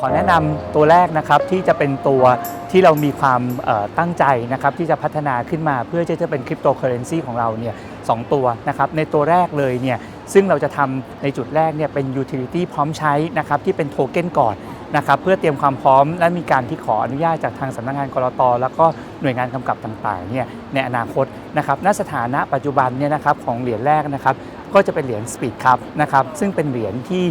ขอแนะนำตัวแรกนะครับที่จะเป็นตัวที่เรามีความตั้งใจนะครับที่จะพัฒนาขึ้นมาเพื่อที่จะเป็นคริปโตเคอเรนซีของเราเนี่ยสองตัวนะครับในตัวแรกเลยเนี่ยซึ่งเราจะทำในจุดแรกเนี่ยเป็น utility พร้อมใช้นะครับที่เป็นโทเก้นก่อนนะครับเพื่อเตรียมความพร้อมและมีการที่ขออนุญาตจากทางสำนักงานกรตแล้วก็หน่วยงานกำกับต่างๆเนี่ยในอนาคตนะครับณสถานะปัจจุบันเนี่ยนะครับของเหรียญแรกนะครับก็จะเป็นเหรียญ Speed Cup นะครับซึ่งเป็นเหรียญที่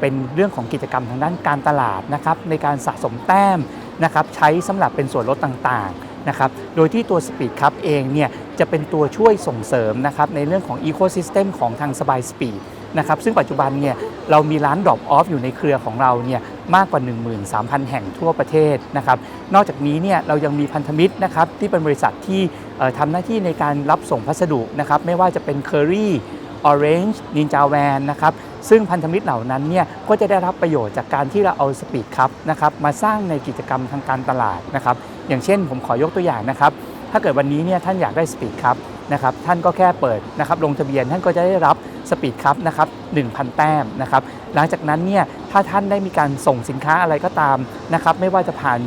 เป็นเรื่องของกิจกรรมทางด้านการตลาดนะครับในการสะสมแต้มนะครับใช้สำหรับเป็นส่วนลดต่างๆนะครับโดยที่ตัว Speed Cup เองเนี่ยจะเป็นตัวช่วยส่งเสริมนะครับในเรื่องของ Ecosystem ของทางสบาย Speed นะครับซึ่งปัจจุบันเนี่ยเรามีร้าน Drop Off อยู่ในเครือของเราเนี่ยมากกว่า 13,000 แห่งทั่วประเทศนะครับนอกจากนี้เนี่ยเรายังมีพันธมิตรนะครับที่เป็นบริษัทที่ทำหน้าที่ในการรับส่งพัสดุนะครับไม่ว่าจะเป็น Curry Orange Ninja Van นะครับซึ่งพันธมิตรเหล่านั้นเนี่ยก็จะได้รับประโยชน์จากการที่เราเอาสปีดครับนะครับมาสร้างในกิจกรรมทางการตลาดนะครับอย่างเช่นผมขอยกตัวอย่างนะครับถ้าเกิดวันนี้เนี่ยท่านอยากได้สปีดครับนะครับท่านก็แค่เปิดนะครับลงทะเบียนท่านก็จะได้รับสปีดคัพนะครับ1,000 แต้มนะครับหลังจากนั้นเนี่ยถ้าท่านได้มีการส่งสินค้าอะไรก็ตามนะครับไม่ว่าจะผ่าน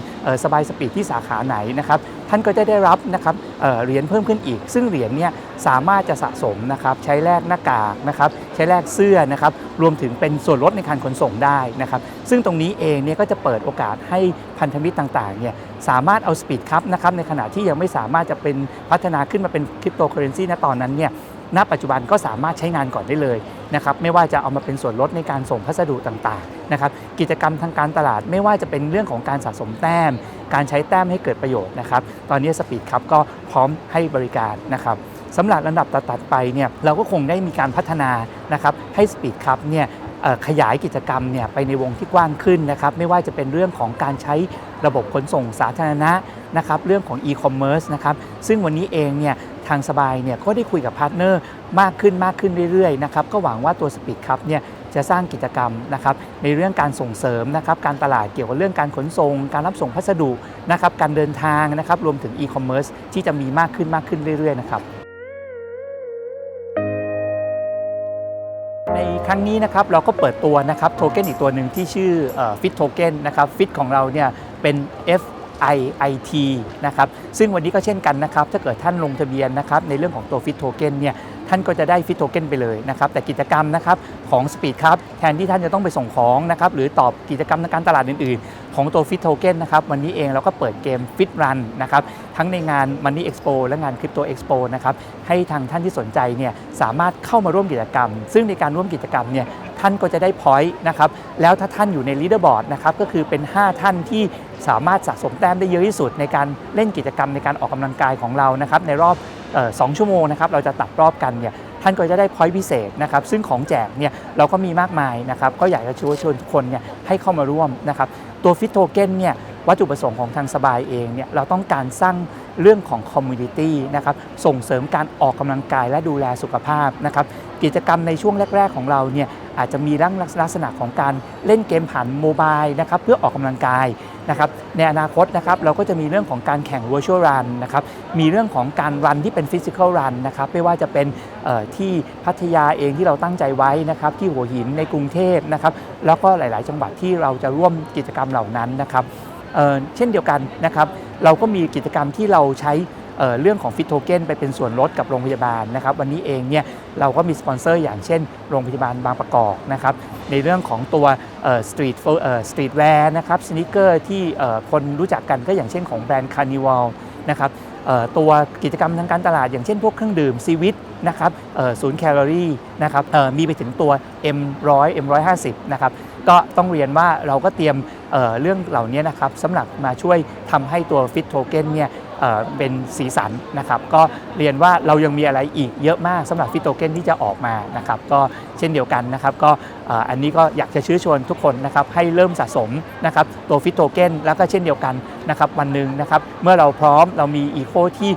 สบายสปีดที่สาขาไหนนะครับท่านก็จะได้รับนะครับเหรียญเพิ่มขึ้นอีก ซึ่งเหรียญเนี่ยสามารถจะสะสมนะครับใช้แลกหน้ากากนะครับใช้แลกเสื้อนะครับรวมถึงเป็นส่วนลดในการขนส่งได้นะครับซึ่งตรงนี้เองเนี่ยก็จะเปิดโอกาสให้พันธมิตรต่างๆเนี่ยสามารถเอาสปีดคัพนะครับในขณะที่ยังไม่สามารถจะเป็นพัฒนาขึ้นมาเป็นคริปโตเคเรนซีณตอนนั้นเนี่ยณปัจจุบันก็สามารถใช้งานก่อนได้เลยนะครับไม่ว่าจะเอามาเป็นส่วนลดในการส่งพัสดุต่างๆนะครับกิจกรรมทางการตลาดไม่ว่าจะเป็นเรื่องของการสะสมแต้ม การใช้แต้มให้เกิดประโยชน์นะครับตอนนี้สปีดครับก็พร้อมให้บริการนะครับสำหรับลำดับตัดๆไปเนี่ยเราก็คงได้มีการพัฒนานะครับให้สปีดครับเนี่ยขยายกิจกรรมเนี่ยไปในวงที่กว้างขึ้นนะครับไม่ว่าจะเป็นเรื่องของการใช้ระบบขนส่งสาธารณะนะครับเรื่องของ e-commerce นะครับซึ่งวันนี้เองเนี่ย ทางสบายเนี่ยก็ได้คุยกับพาร์ทเนอร์มากขึ้นมากขึ้นเรื่อยๆนะครับก็หวังว่าตัวสปีดครับเนี่ยจะสร้างกิจกรรมนะครับในเรื่องการส่งเสริมนะครับการตลาดเกี่ยวกับเรื่องการขนส่ง การรับส่งพัสดุนะครับการเดินทางนะครับรวมถึง e-commerce ที่จะมีมากขึ้นมากขึ้นเรื่อยๆนะครับในครั้งนี้นะครับเราก็เปิดตัวนะครับโทเก้นอีกตัวหนึ่งที่ชื่อฟิตโทเก้นนะครับฟิตของเราเนี่ยเป็น F IIT นะครับซึ่งวันนี้ก็เช่นกันนะครับถ้าเกิดท่านลงทะเบียนนะครับในเรื่องของตัวฟิตโทเก้นเนี่ยท่านก็จะได้ฟิตโทเก้นไปเลยนะครับแต่กิจกรรมนะครับของ Speed ครับแทนที่ท่านจะต้องไปส่งของนะครับหรือตอบกิจกรรมทางการตลาดอื่น ๆ ของตัวฟิตโทเก้นนะครับวันนี้เองเราก็เปิดเกมฟิตรันนะครับทั้งในงาน Money Expo และงาน Crypto Expo นะครับให้ทางท่านที่สนใจเนี่ยสามารถเข้ามาร่วมกิจกรรม ซึ่งในการร่วมกิจกรรมเนี่ย ท่านก็จะได้พอยต์นะครับแล้วถ้าท่านอยู่ในลีดเดอร์บอร์ดนะครับก็คือเป็น 5 ท่านที่สามารถสะสมแต้มได้เยอะที่สุด ในการเล่นกิจกรรมในการออกกำลังกายของเรานะครับในรอบออสองชั่วโมงนะครับเราจะตัดรอบกันเนี่ยท่านก็จะได้พอยต์พิเศษนะครับซึ่งของแจกเนี่ยเราก็มีมากมายนะครับก็อยากจะชวนชวนคนเนี่ยให้เข้ามาร่วมนะครับตัวฟิตโทเก้นเนี่ยวัตถุประสงค์ของทางสบายเองเนี่ยเราต้องการสร้างเรื่องของคอมมูนิตี้นะครับส่งเสริมการออกกำลังกายและดูแลสุขภาพนะครับกิจกรรมในช่วงแรก ๆ ของเราเนี่ย อาจจะมีลักษณะของการเล่นเกมผ่านโมบายนะครับเพื่อออกกำลังกายนะครับในอนาคตนะครับเราก็จะมีเรื่องของการแข่ง virtual run นะครับมีเรื่องของการรันที่เป็น physical run นะครับไม่ว่าจะเป็นที่พัทยาเองที่เราตั้งใจไว้นะครับที่หัวหินในกรุงเทพนะครับแล้วก็หลาย ๆ จังหวัดที่เราจะร่วมกิจกรรมเหล่านั้นนะครับเเช่นเดียวกันนะครับเราก็มีกิจกรรมที่เราใช้ เเรื่องของฟิตโทเก้นไปเป็นส่วนลดกับโรงพยาบาลนะครับวันนี้เองเนี่ยเราก็มีสปอนเซอร์อย่างเช่น โรงพยาบาลบางประกอบนะครับในเรื่องของตัวสตรีทสตรีทแวร์นะครับสนิเกอร์ที่คนรู้จักกันก็อย่างเช่นของแบรนด์คาร์นิวัลนะครับตัวกิจกรรมทางการตลาด อย่างเช่นพวกเครื่องดื่มซีวิตนะครับศูนย์แคลอรี่นะครับมีไปถึงตัว M100 M150 นะครับก็ต้องเรียนว่าเราก็เตรียมเเรื่องเหล่านี้นะครับสำหรับมาช่วยทำให้ตัวฟิตโทเก้นเนี่ย เป็นสีสันนะครับ ก็เรียนว่าเรายังมีอะไรอีกเยอะมากสำหรับฟิโทเกนที่จะออกมานะครับ ก็เช่นเดียวกันนะครับ ก็อันนี้ก็อยากจะเชื้อชวนทุกคนนะครับให้เริ่มสะสมนะครับตัวฟิโทเกนแล้วก็เช่นเดียวกันนะครับวันหนึ่งนะครับเมื่อเราพร้อมเรามีอีโคที่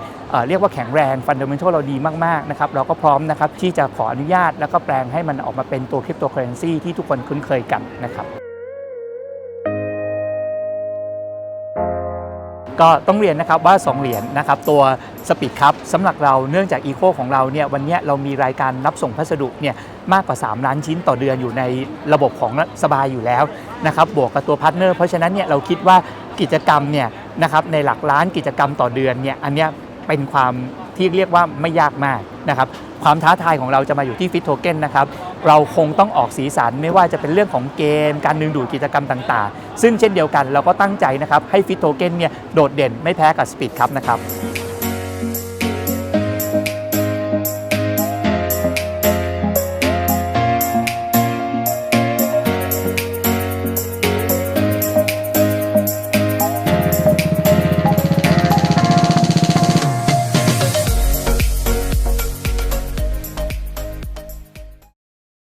เรียกว่าแข็งแรงฟันเดอร์เมนทัลเราดีมากๆนะครับเราก็พร้อมนะครับที่จะขออนุญาตแล้วก็แปลงให้มันออกมาเป็นตัวคริปโตเคอเรนซีที่ทุกคนคุ้นเคยกันนะครับ ก็ต้องเรียนนะครับว่า 2 เหรียญนะครับตัวสปีดครับสำหรับเราเนื่องจากอีโคของเราเนี่ยวันนี้เรามีรายการรับส่งพัสดุเนี่ยมากกว่า 3 ล้านชิ้นต่อเดือนอยู่ในระบบของสบายอยู่แล้วนะครับบวกกับตัวพาร์ทเนอร์เพราะฉะนั้นเนี่ยเราคิดว่ากิจกรรมเนี่ยนะครับในหลักล้านกิจกรรมต่อเดือนเนี่ยอันเนี้ยเป็นความ ที่เรียกว่าไม่ยากมากนะครับความท้าทายของเราจะมาอยู่ที่ฟิตโทเก้นนะครับเราคงต้องออกสีสันไม่ว่าจะเป็นเรื่องของเกม การดึงดูดกิจกรรมต่าง ๆ ซึ่งเช่นเดียวกันเราก็ตั้งใจนะครับให้ฟิตโทเก้นเนี่ยโดดเด่นไม่แพ้กับสปีดครับนะครับ